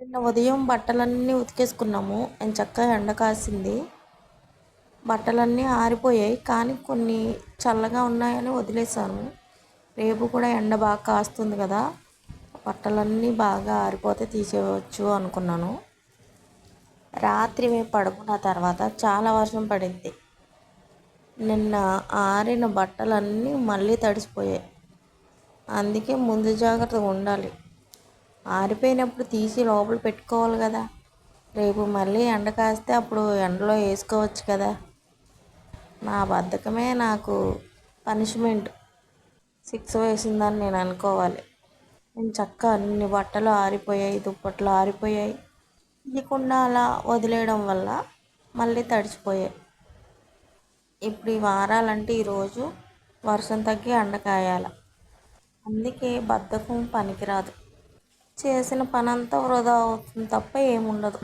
నిన్న ఉదయం బట్టలన్నీ ఉతికేసుకున్నాము. నేను చక్కగా ఎండ కాసింది. బట్టలన్నీ ఆరిపోయాయి. కానీ కొన్ని చల్లగా ఉన్నాయని వదిలేసాను రేపు కూడా ఎండ బాగా కాస్తుంది కదా. బట్టలన్నీ బాగా ఆరిపోతే తీసేయవచ్చు అనుకున్నాను. రాత్రి మేము పడుకున్న తర్వాత చాలా వర్షం పడింది. నిన్న ఆరిన బట్టలన్నీ మళ్ళీ తడిసిపోయాయి. అందుకే ముందు జాగ్రత్తగా ఉండాలి. ఆరిపోయినప్పుడు తీసి లోపల పెట్టుకోవాలి కదా. రేపు మళ్ళీ ఎండ కాస్తే అప్పుడు ఎండలో వేసుకోవచ్చు కదా. నా బద్ధకమే నాకు పనిష్మెంట్ సిక్స్ వేసిందని నేను అనుకోవాలి. నేను చక్క అన్ని బట్టలు ఆరిపోయాయి దుప్పట్లు ఆరిపోయాయి. ఇవ్వకుండా అలా వదిలేయడం వల్ల మళ్ళీ తడిచిపోయాయి. ఇప్పుడు ఈ వారాలంటే ఈరోజు వర్షం తగ్గి ఎండ కాయాల. అందుకే బద్ధకం పనికిరాదు. చేసిన పని అంతా వృధా అవుతుంది తప్ప ఏముండదు.